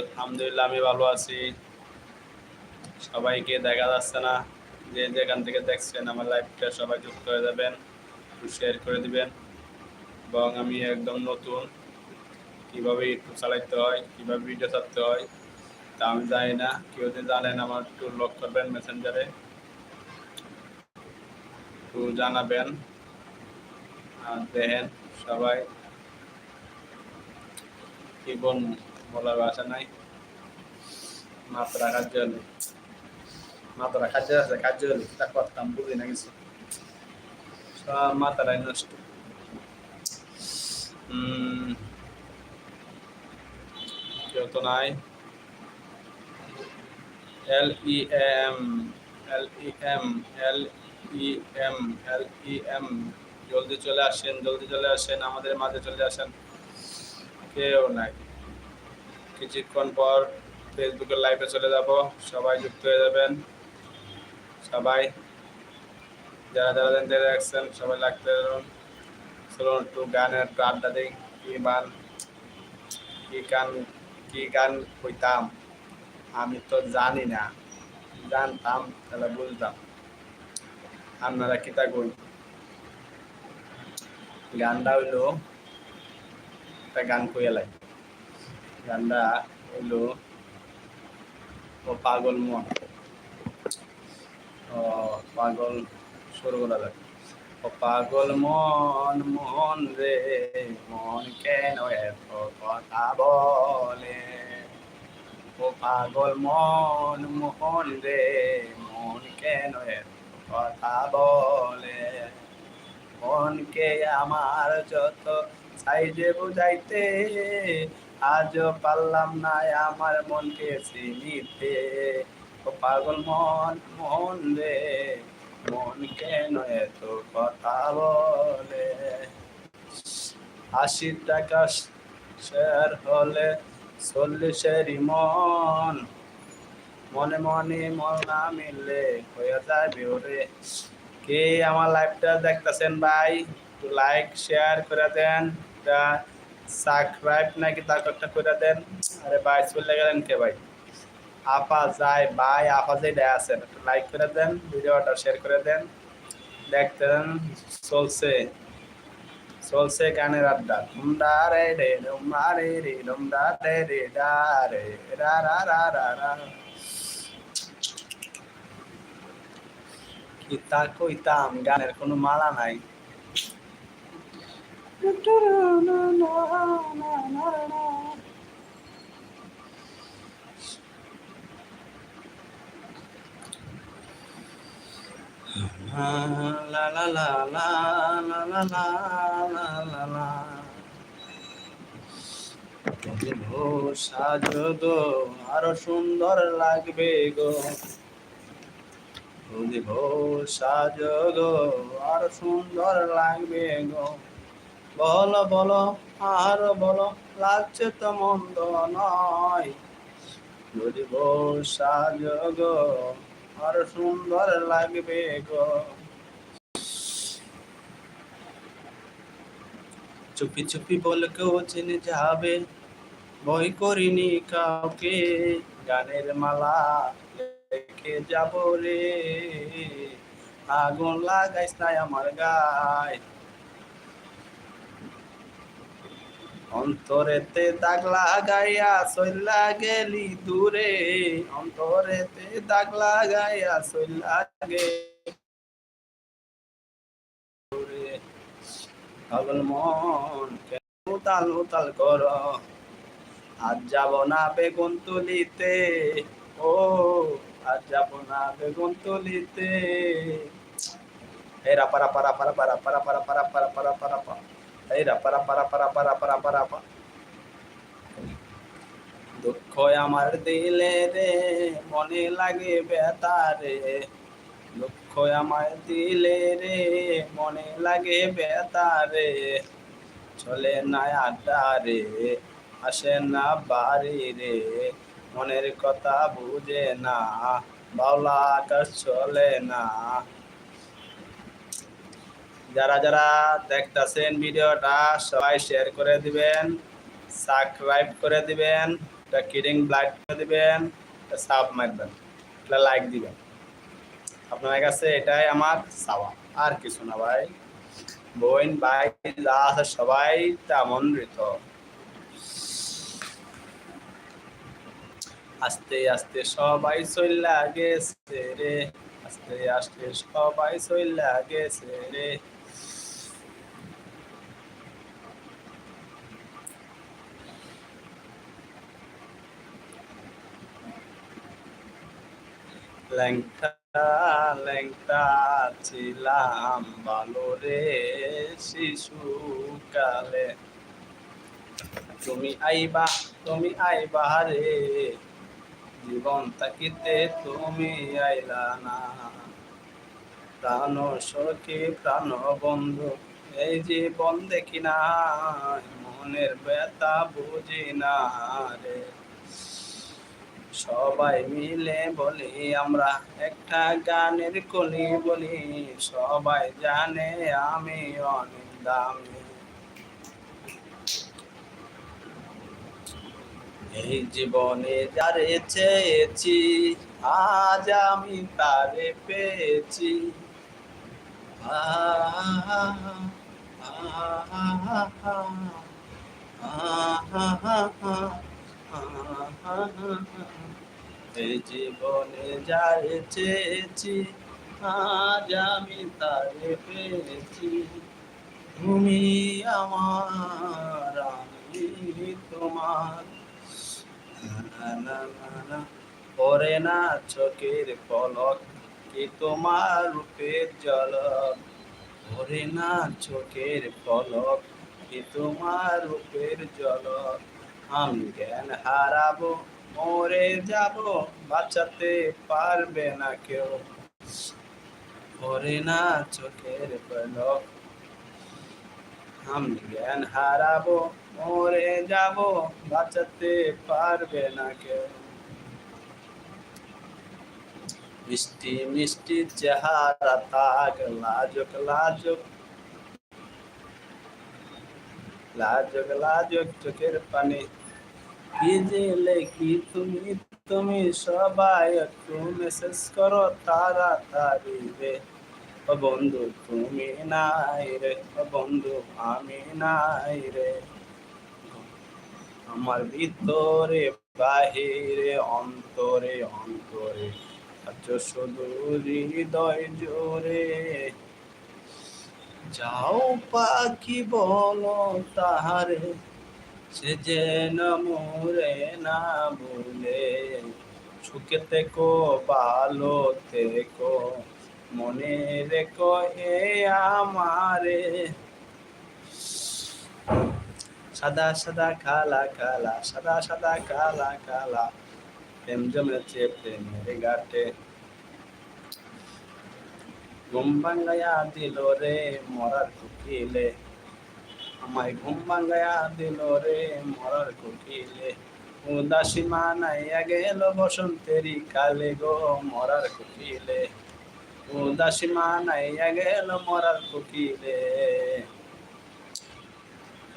আলহামদুলিল্লাহ, আমি ভালো আছি। সবাইকে দেখা যাচ্ছে না। যে যেখান থেকে দেখছেন আমার লাইভটা সবাই যুক্ত হয়ে যাবেন শেয়ার করে দিবেন। এবং আমি একদম নতুন, কীভাবে ইউটিউব চালাইতে হয়, কীভাবে ভিডিও ছাড়তে হয়, তা আমি জানি না। কেউ যদি জানেন আমার একটু লক করবেন মেসেঞ্জারে একটু জানাবেন। আর দেখেন সবাই, কি বল বলার ভাষা নাই। মাত্রা কার্য হলে। মাত্রা কার্য আছে তা করতাম, বুঝি না কিছু। সব নষ্ট। কেউ তো নাই। L E M, L E M, L E M, L E M. জলদি চলে আসেন, জলদি চলে আসেন, আমাদের মাঝে চলে আসেন। কেউ নাই। কিছুক্ষণ পর ফেসবুকের লাইভে চলে যাব। সবাই যুক্ত হয়ে যাবেন। সবাই, যারা যারা জানতে রাখছেন, সবাই লাগতে চলুন একটু গানের একটু আড্ডা দিই, কি গান কি গান কি গান কইতাম? আমি তো জানি না। জানতাম, তাহলে বুঝতাম। আপনারা কিতা কই? গানটা হইল, একটা গান কইয়া লাগে গানটা হইল ও পাগল মন। ও পাগল করা যাক ও পাগল মন মন রে, মন কেন এত কথা বলে? ও পাগল মন মোহন রে, মন কেন এত কথা বলে? মনকে আমার যত চাইজে বুঝাইতে আজও পারলাম না আমার মনকে চিনিতে। ও পাগল মন মন রে, মন কেন এত কথা বলে? আশি টাকা শেয়ার হলে চল্লিশের মন। মনে মনে মন না মিললে হয়ে যাবে ওরে। কে আমার লাইভটা দেখতেছেন ভাই? লাইক শেয়ার করে দেন। একটা সাবস্ক্রাইব নাকি তার একটা করে দেন? আরে ভাই, চলে গেলেন কে ভাই? আপা যায়, ভাই, আপা যে দেয় আছেন একটু লাইক করে দেন, ভিডিওটা শেয়ার করে দেন। দেখতেন, চলছে। চলছে গানের আড্ডা। ডুমডা রে রে, ডুমা রে রে ডুমডা রে রে, ডা রে রা রা রা রা রা। কি তা কইতাম, গানের কোনো মালা নাই। লা লা লা লা লা লা লা লা গো সাজো গো আরও সুন্দর লাগবে গো বুঝিব সাজো গো আর সুন্দর লাগবে গো বলো বলো, আর বলো, লাগছে তো মন্দ নয়। বুঝিব সাজো গো আর সুন্দর লাগবে গো। চুপি চুপি বলে, কেউ চিনে যাবে বই করিনি কাউকে। গানের মালা রেখে যাব রে। আগুন লাগাইস নাই আমার গায়। অন্তরেতে দাগ লাগাইয়া সইলা গেলি দূরে অন্তরেতে দাগ লাগাইয়া সইলা দূরে পাগল মন উতাল উতাল কর আজ যাব না বেগুন তুলিতে ও আজ যাব না বেগুন তুলিতে এরা পারা পারা পারা পারা পারা পারা পারা পারা পারা পারা পা এরা পারা পারা পারা পারা পারা পারা পা দুঃখ আমার দিলে রে, মনে লাগে ব্যথা রে। দুঃখ আমার দিলে রে, মনে লাগে ব্যথা রে। চলে না আড্ডা রে, আসে না বাড়ি রে। মনের কথা বুঝে না বাউলা আকাশ চলে না। যারা যারা দেখতেছেন ভিডিওটা, সবাই শেয়ার করে দিবেন সাবস্ক্রাইব করে দিবেন, একটা কিডিং ব্লাইক করে দিবেন সাব মারবেন, একটা লাইক দিবেন। আপনার কাছে এটাই আমার চাওয়া। আর কিছু না ভাই। বোন, ভাই, যা আছে সবাই তেমনৃত আস্তে আস্তে সবাই চইলা গেছে রে। আস্তে আস্তে সবাই চইলা গেছে রে। ল্যাংটা ল্যাংটা ছিলাম ভালো রে শিশুকালে তুমি আইবা তুমি আইবা রে, জীবন থাকিতে তুমি আইলা না। প্রাণ সখী, প্রাণ বন্ধু, এই জীবন দেখি না মনের ব্যথা বুঝি না রে। সবাই মিলে বলি আমরা একটা গানের কলি বলি সবাই জানে আমি অনেক দামি এই জীবনে যারে চেয়েছি আজ আমি তারে পেয়েছি আহ, জীবনে যারে চেয়েছি, আজ আমি তারে পেয়েছি। তুমি আমার, আমি তোমার। পরে না চোখের পলক, কি তোমার রূপের জলক পরে না চোখের পলক, কি তোমার রূপের জলক আমি জ্ঞান হারাবো মরে যাব বাঁচাতে পারবে না কেউ পরে না চোখের পলক আমি জ্ঞান হারাবো মরে যাব বাঁচাতে পারবে না কেউ মিষ্টি মিষ্টি চেহারা তাক লাজক লাজক লাজক লাজক চোখের পানি কি তুমি তুমি সবাই একটু মেসেজ করো, তাড়াতাড়ি রে। ও বন্ধু, তুমি নাই রে। ও বন্ধু, আমি নাই রে। আমার ভিতরে, বাহিরে, অন্তরে অন্তরে, আছো শুধু হৃদয় জোরে যাও পাখি বলো তাহারে সে যেন মোরে না বলে। সুখে থেকো ভালো থেকো মনে রেখো এ আমারে। সাদা সাদা, কালা কালা, সাদা সাদা, কালা কালা, প্রেম জমেছে প্রেমের ঘাটে। ঘুম ভাঙ্গায়া দিল রে মরার কুকিলে। আমায় ঘুম ভাঙ্গায়া দিল রে, মরার কুকিলে। উদাসী মানাইয়া গেল বসন্তেরই কালে গো, মরার কুকিলে। উদাসী মানাইয়া গেল মরার কুকিলে।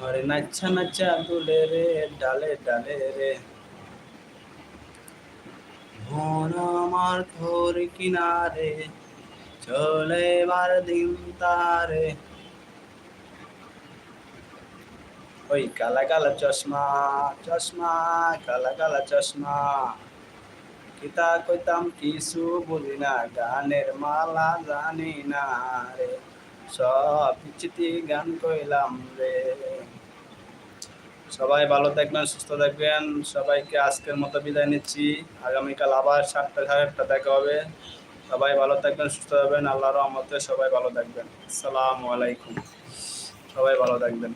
আরে নাচ্ছা নাচ্ছা দুলে রে, ডালে ডালে রে। মন আমার তোর কিনারে, চলে এবার দিন তারে। ওই কালা কালা চশমা চশমা, কালা কালা চশমা। কিতা কইতাম কিছু বলি না, গানের মালা জানি না রে, সব বিচিতি গান কইলাম রে। সবাই ভালো থাকবেন, সুস্থ থাকবেন। সবাইকে আজকের মতো বিদায় নিচ্ছি। আগামীকাল আবার সাতটা সাড়ে আটটা দেখা হবে। সবাই ভালো থাকবেন, সুস্থ থাকবেন। আল্লাহর রহমতে সবাই ভালো থাকবেন। আসসালামু আলাইকুম। সবাই ভালো থাকবেন।